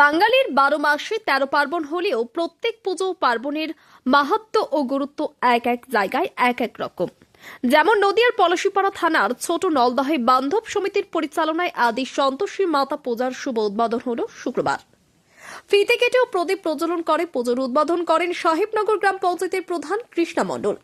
বাঙালির বারো মাসে তেরো পার্বণ হলেও প্রত্যেক পুজো পার্বণের মাহাত্ম ও গুরুত্ব এক এক জায়গায় এক এক রকম। যেমন নদিয়ার পলাশীপাড়া থানার ছোট নলদহে বান্ধব সমিতির পরিচালনায় আদি সন্তোষী মাতা পূজার শুভ উদ্বোধন হল শুক্রবার। ফিতে কেটে ও প্রদীপ প্রজ্বলন করে, পুজোর উদ্বোধন করেন সাহেবনগর গ্রাম পঞ্চায়েতের প্রধান কৃষ্ণা মণ্ডল।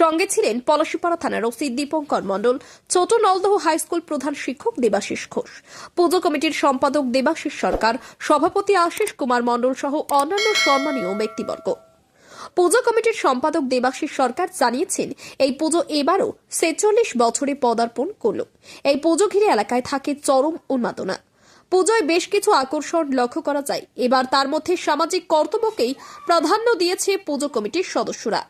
সঙ্গে ছিলেন পলাশীপাড়া থানার ওসি দীপঙ্কর মণ্ডল, ছোট নলদহ হাই স্কুল প্রধান শিক্ষক দেবাশিস ঘোষ। পুজো কমিটির সম্পাদক দেবাশিস সরকার, সভাপতি আশিস কুমার মণ্ডল সহ অন্যান্য সম্মানীয় ব্যক্তিবর্গ। পুজো কমিটির সম্পাদক দেবাশিস সরকার জানিয়েছেন, এই পুজো এবারও ছেচল্লিশ বছরে পদার্পণ করল। এই পুজো ঘিরে এলাকায় থাকে চরম উন্মাদনা। পুজোয় বেশ কিছু আকর্ষণ লক্ষ্য করা যায়। এবার তার মধ্যে সামাজিক কর্তব্যকেই প্রাধান্য দিয়েছে পুজো কমিটির সদস্যরা।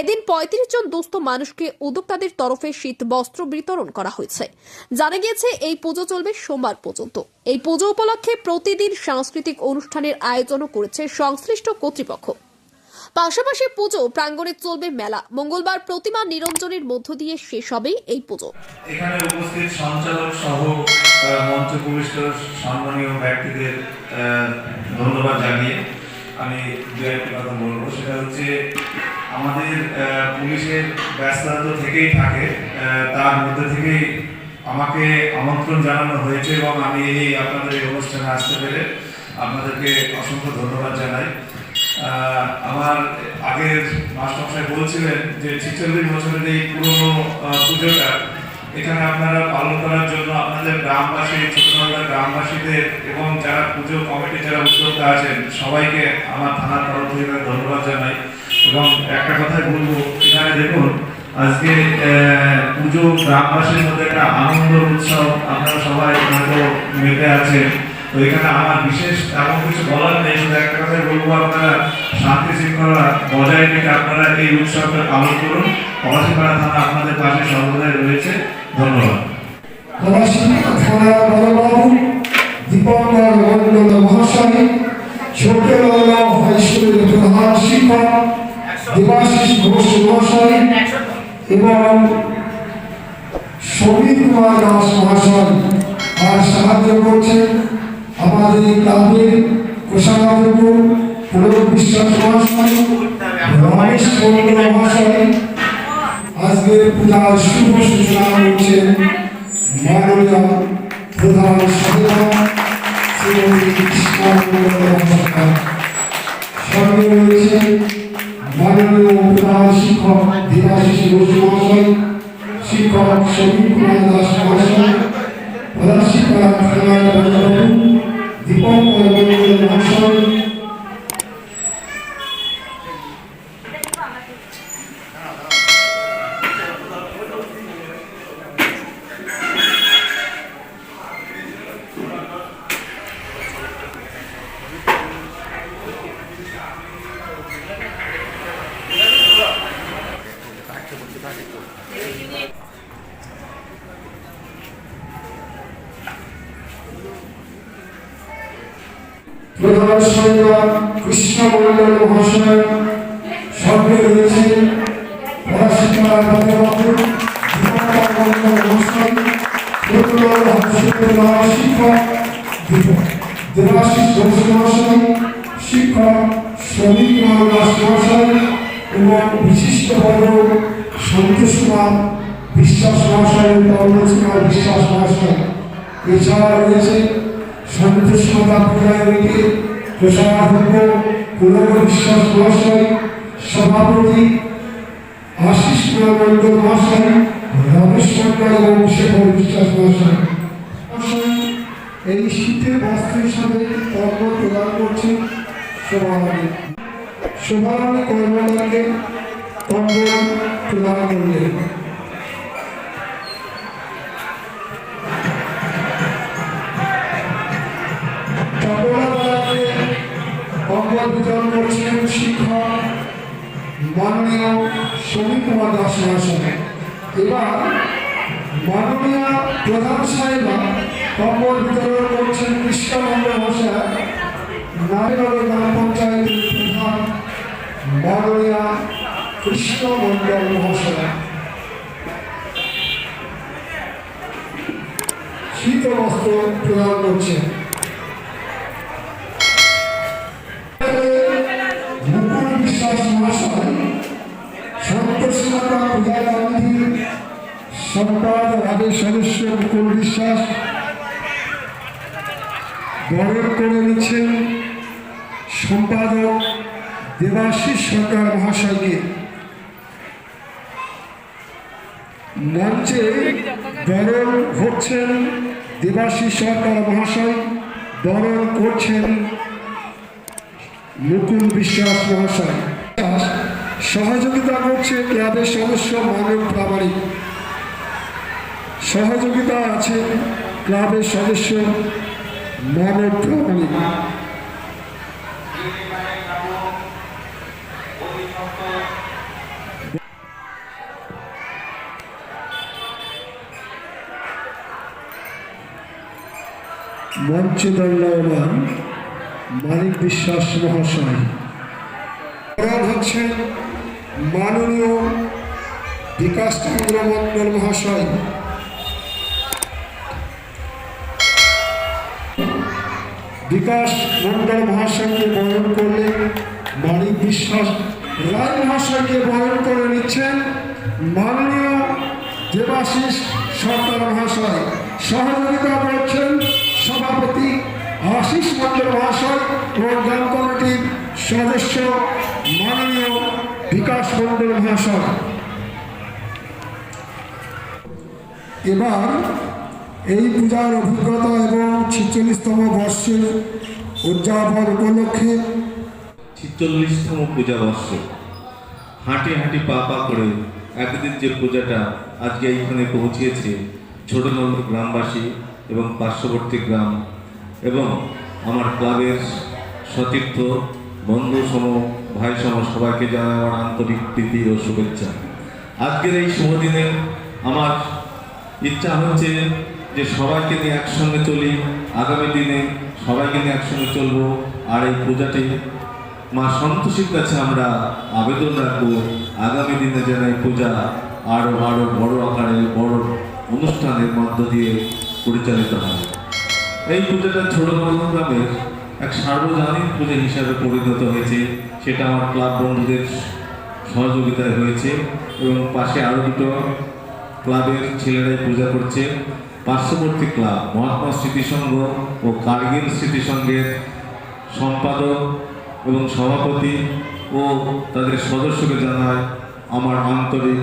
এদিন পঁয়ত্রিশ জন দুস্থ মানুষকে উদ্যোক্তাদের তরফে শীত বস্ত্র বিতরণ করা হয়েছে। জানা গিয়েছে, এই পুজো চলবে সোমবার পর্যন্ত। এই পুজো উপলক্ষে প্রতিদিন সাংস্কৃতিক অনুষ্ঠানের আয়োজনও করেছে সংশ্লিষ্ট কর্তৃপক্ষ। পাশাপাশি পুজো প্রাঙ্গণে চলবে মেলা। মঙ্গলবার প্রতিমা নিরঞ্জনের মধ্য দিয়ে শেষ হবে এই পুজো। এখানে উপস্থিত সঞ্চালক সহ মঞ্চ ভূমিষ্ঠ সম্মানীয় ব্যক্তিদের ধন্যবাদ জানিয়ে আমি দু একটি কথা বলব। সেটা হচ্ছে, আমাদের পুলিশের ব্যস্ততা তো থেকেই থাকে তার মধ্যে থেকেই আমাকে আমন্ত্রণ জানানো হয়েছে এবং আমি এই আপনাদের এই অনুষ্ঠানে আসতে পেরে আপনাদেরকে অসংখ্য ধন্যবাদ জানাই। আমার আগের মাস্টারমশাই বলছিলেন যে ছিচল্লিশ বছরের এই পুরনো পুজোটা এখানে আপনারা পালন করার জন্য আপনাদের গ্রামবাসী ছোটবেলা গ্রামবাসীদের এবং যারা পুজো কমিটি যারা উদ্যোক্তা আছেন, সবাইকে আমার থানার তরফ থেকে ধন্যবাদ জানাই। এবং একটা কথাই বলব, এখানে দেখুন, আজকে পুজো গ্রামবাসীর মধ্যে একটা আনন্দ উৎসব আপনারা সবাই হয়তো মেতে আছেন। তো এখানে আমার বিশেষ এমন কিছু বলার নেই, শুধু একটা কথাই বলব, আপনারা শান্তি শৃঙ্খলা বজায় রেখে আপনারা এই উৎসবটা পালন করুন। পলাশিপাড়া থানা আপনাদের পাশে সর্বদাই রয়েছে। ধন্যবাদ। দীপঙ্কর মন্ডল মহাশয়, ছোট হাই স্কুলের প্রধান শিক্ষক দেবাশিস ঘোষ মহাশয় এবং সমীর কুমার দাস সাহায্য করছেন। আমাদের ক্লাবের কোষাধ্যক্ষ পুলক বিশ্বাস মহাশয় রমেশ মন্ডল মহাশয়, আজকের পূজার শুভ সূচনা করছেন মাননীয় প্রধান সরকার সঙ্গে রয়েছেন মাননীয় প্রধান শিক্ষক ঘোষ মহাশয়, শিক্ষক কুমার দাস মহাশয়, প্রধান শিক্ষক The all-powerful, awesome, সৈনিক কৃষ্ণ মন্ডল মহাশয় সঙ্গে দীপক, দেবাশিস ঘোষ মহাশয় শিক্ষক শ্রমিক কুমার দাস মহাশয় এবং বিশিষ্ট বড় সন্তোষ কুমার বিশ্বাস মহাশয় পঙ্কজ কুমার বিশ্বাস মহাশয়। এছাড়া রয়েছে সন্তোষ মাতা পূজারীকে পুলক বিশ্বাস মহাশয় সভাপতি আশিস কুমার মন্ডল মহাশয়, রমেশ মন্ডল এবং শেখর বিশ্বাস মহাশয়। এই শীতের বস্ত্র হিসাবে কর্ম প্রদান করছেন শোভারানী শোভারানী কর্মদানকে কম্বল প্রদান করলেন। কম্বল বিতরণ করছেন শিক্ষক মাননীয় সমীর কুমার দাস মহাশয়। এবার মাননীয় প্রধান সাহেবা কম্বল বিতরণ করছেন কৃষ্ণনন্দ মহাশয়। নারীনগর গ্রাম পঞ্চায়েতের প্রধান মাননীয় কৃষ্ণ মহাশয়। শীত বস্ত্র প্রদান করছেন। সম্পাদক রাজের সদস্য মুকুল বিশ্বাস বরণ করে নিচ্ছেন সম্পাদক দেবাশিস সরকার মহাশয়কে। মঞ্চে বরণ হচ্ছেন দেবাশিস সরকার মহাশয়, বরণ করছেন মুকুল বিশ্বাস মহাশয়। সহযোগিতা করছে ক্লাবের সদস্য মানব প্রামাণিক। সহযোগিতা আছে ক্লাবের সদস্য মানব প্রামাণিক মঞ্চে দণ্ডায়মান মানিক বিশ্বাস মহাশয়। হচ্ছেন মাননীয় বিকাশ চন্দ্র মন্ডল মহাশয়। বিকাশ মন্ডল মহাশয়কে বরণ করলে মানিক বিশ্বাস রায় মহাশয়কে বরণ করে নিচ্ছেন মাননীয় দেবাশিস সরকার মহাশয়। সহযোগিতা করছেন সভাপতি আশিস মন্ডল মহাশয় এবং গ্রাম কমিটির সদস্য মাননীয় বিকাশ মন্ডল মহাশয়। এবার এই পূজার অভিজ্ঞতা এবং ছিচল্লিশতম বর্ষের উদযাপন উপলক্ষে ছিচল্লিশতম পূজা বর্ষ হাঁটি হাঁটি পা পা করে একদিন যে পূজাটা আজকে এইখানে পৌঁছিয়েছে ছোট নম্বর গ্রামবাসী এবং পার্শ্ববর্তী গ্রাম এবং আমার ক্লাবের সতীর্থ বন্ধু সম ভাই সম সবাইকে জানাই আমার আন্তরিক প্রীতি ও শুভেচ্ছা। আজকের এই শুভ দিনে আমার ইচ্ছা হচ্ছে যে সবাইকে নিয়ে একসঙ্গে চলি, আগামী দিনে সবাইকে নিয়ে একসঙ্গে চলবো। আর এই পূজাটি মা সন্তোষীর কাছে আমরা আবেদন রাখব, আগামী দিনে যেন এই পূজা আরও আরও বড় আকারে, বড় অনুষ্ঠানের মধ্য দিয়ে পরিচালিত হয়। এই পূজাটা ছোট গ্রামের এক সার্বজনীন পূজা হিসাবে পরিণত হয়েছে। সেটা আমার ক্লাব বন্ধুদের সহযোগিতায় হয়েছে এবং পাশে আরও দুটো ক্লাবের ছেলেরাই পূজা করছে। পার্শ্ববর্তী ক্লাব, মহাত্মা স্মৃতিসংঘ ও কার্গিল স্মৃতিসংঘের সম্পাদক এবং সভাপতি ও তাদের সদস্যকে জানায় আমার আন্তরিক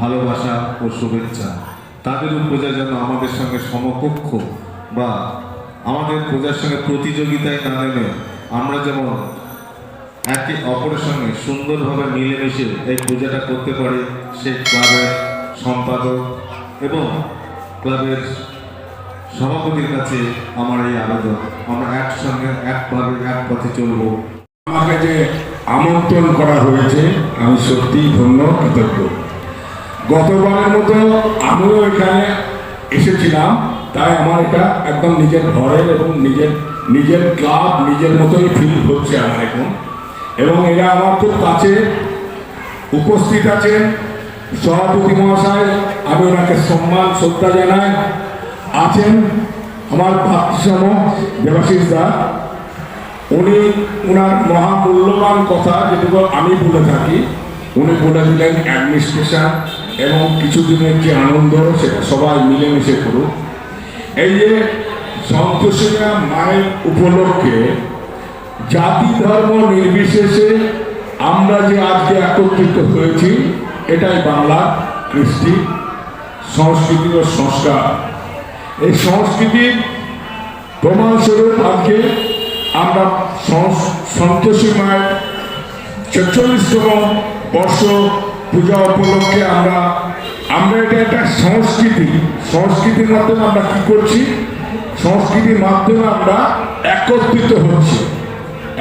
ভালোবাসা ও শুভেচ্ছা। তাদের পূজা যেন আমাদের সঙ্গে সমকক্ষ বা আমাদের পূজার সঙ্গে প্রতিযোগিতায় না নেমে, আমরা যেমন একে অপরের সঙ্গে সুন্দরভাবে মিলেমিশে এই পূজাটা করতে পারি, সেই ক্লাবের সম্পাদক এবং ক্লাবের সভাপতির কাছে আমার এই আবেদন। আমরা একসঙ্গে, এক ক্লাবের এক পথে চলবো। আমাকে যে আমন্ত্রণ করা হয়েছে, আমি সত্যিই ধন্য, কৃতজ্ঞ। গতবারের মতো আমিও এখানে এসেছিলাম, তাই আমার এটা একদম নিজের ঘরের এবং নিজের নিজের ক্লাব, নিজের মতোই ফিল হচ্ছে আমার এখন। এবং এরা আমার খুব কাছে উপস্থিত আছেন। সভাপতি মহাশয়, আমি ওনাকে সম্মান, শ্রদ্ধা জানাই। আছেন আমার ভাতৃসম দেবাশিস দা। উনি ওনার মহামূল্যবান কথা যেটুকু আমি বলে থাকি, উনি বলে দিলেন অ্যাডমিনিস্ট্রেশন এবং কিছুদিনের যে আনন্দ, সেটা সবাই মিলেমিশে করুক। এই যে সন্তোষিকা মায়ের উপলক্ষে জাতি ধর্ম নির্বিশেষে আমরা যে আজকে একত্রিত হয়েছি এটাই বাংলা কৃষ্টি, সংস্কৃতি ও সংস্কার। এই সংস্কৃতির প্রমাণস্বরূপ আজকে আমরা সন্তোষী মায়ের ছেচল্লিশতম বর্ষ পূজা উপলক্ষে আমরা আমরা এটা একটা সংস্কৃতি। সংস্কৃতির মাধ্যমে আমরা কি করছি? সংস্কৃতির মাধ্যমে আমরা একত্রিত হচ্ছি।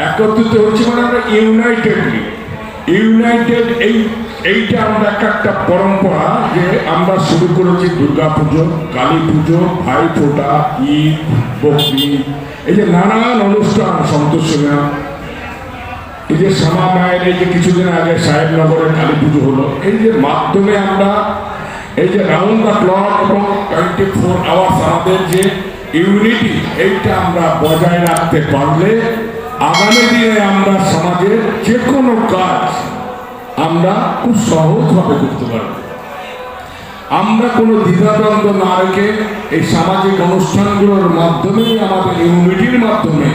একত্রিত হচ্ছি মানে আমরা ইউনাইটেডলি ইউনাইটেড এই এইটা আমরা একটা একটা পরম্পরা যে আমরা শুরু করেছি দুর্গা পুজো কালী পুজো ভাই ফোটা ঈদ, বকরি। এই যে নানান অনুষ্ঠান, সন্তোষ এই যে শ্যামা মায়ের এই যে কিছুদিন আগে সাহেবনগরের কালী পুজো হলো, এই যে মাধ্যমে আমরা এই যে রাউন্ড দ্য ক্লক এবং টোয়েন্টি ফোর আওয়ার্স আমাদের যে ইউনিটি এইটা আমরা বজায় রাখতে পারলে আগামী দিনে আমরা সমাজের যে কোনো কাজ আমরা খুব সহজভাবে করতে পারব। আমরা কোনো দ্বিধাদ্বন্দ্ব না রেখে এই সামাজিক অনুষ্ঠানগুলোর মাধ্যমেই আমাদের ইউনিটির মাধ্যমে,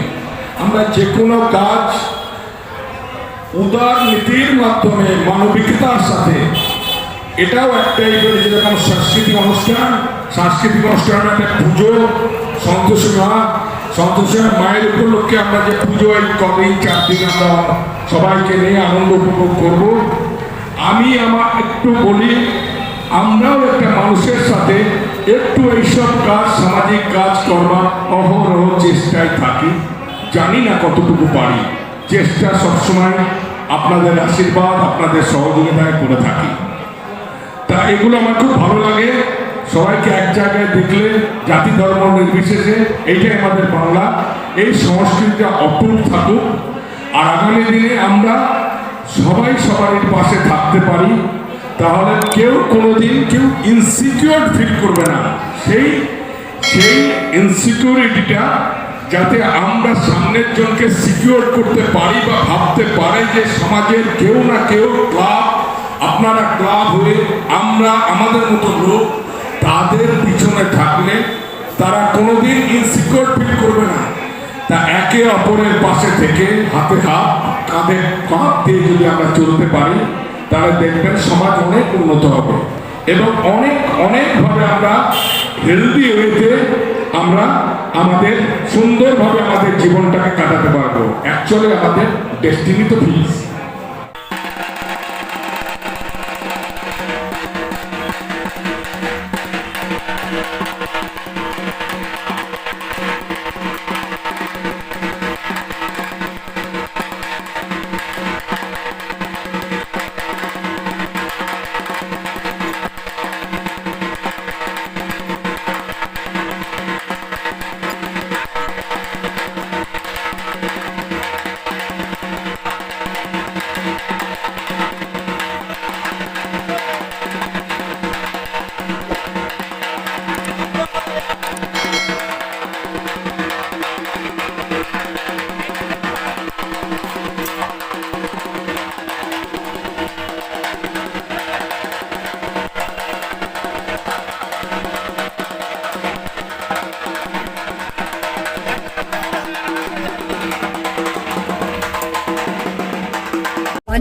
আমরা যে কোনো কাজ উদার নীতির মাধ্যমে, মানবিকতার সাথে, এটাও একটাই করে যেরকম সাংস্কৃতিক অনুষ্ঠান সাংস্কৃতিক অনুষ্ঠান একটা পুজো, সন্তোষী মা সন্তোষী মায়ের উপলক্ষে আমরা যে পুজো এই কদিন চার দিন আমরা সবাইকে নিয়ে আনন্দ উপভোগ করব, আমি আমার একটু বলি, আমরাও একটা মানুষের সাথে একটু এইসব কাজ, সামাজিক কাজ করবার অহরহ চেষ্টায় থাকি। জানি না কতটুকু পারি। চেষ্টা সবসময় আপনাদের আশীর্বাদ, আপনাদের সহযোগিতায় করে থাকি। তা এগুলো আমার খুব ভালো লাগে। সবাইকে এক জায়গায় দেখলে জাতি ধর্ম নির্বিশেষে এইটাই আমাদের বাংলা। এই সংস্কৃতিটা অটুট থাকুক। আর আগামী দিনে আমরা সবাই সবার পাশে থাকতে পারি। তাহলে কেউ কোনোদিন কেউ ইনসিকিউর ফিল করবে না। সেই সেই ইনসিকিউরিটিটা যাতে আমরা সামনের জনকে সিকিউর করতে পারি বা ভাবতে পারে যে সমাজের কেউ না কেউ ক্লাব, আপনারা ক্লাব হয়ে আমরা, আমাদের মতো লোক তাদের পিছনে থাকলে তারা কোনোদিন ইনসিকিউর ফিল করবে না। তা একে অপরের পাশে থেকে হাতে হাত, কাঁধে কাঁধ দিয়ে যদি আমরা চলতে পারি, তাহলে দেখবেন সমাজ অনেক উন্নত হবে। এবং অনেক, অনেকভাবে আমরা হেলদি ওয়েতে আমরা আমাদের সুন্দরভাবে আমাদের জীবনটাকে কাটাতে পারব। অ্যাকচুয়ালি আমাদের ডেস্টিনি তো ফিক্স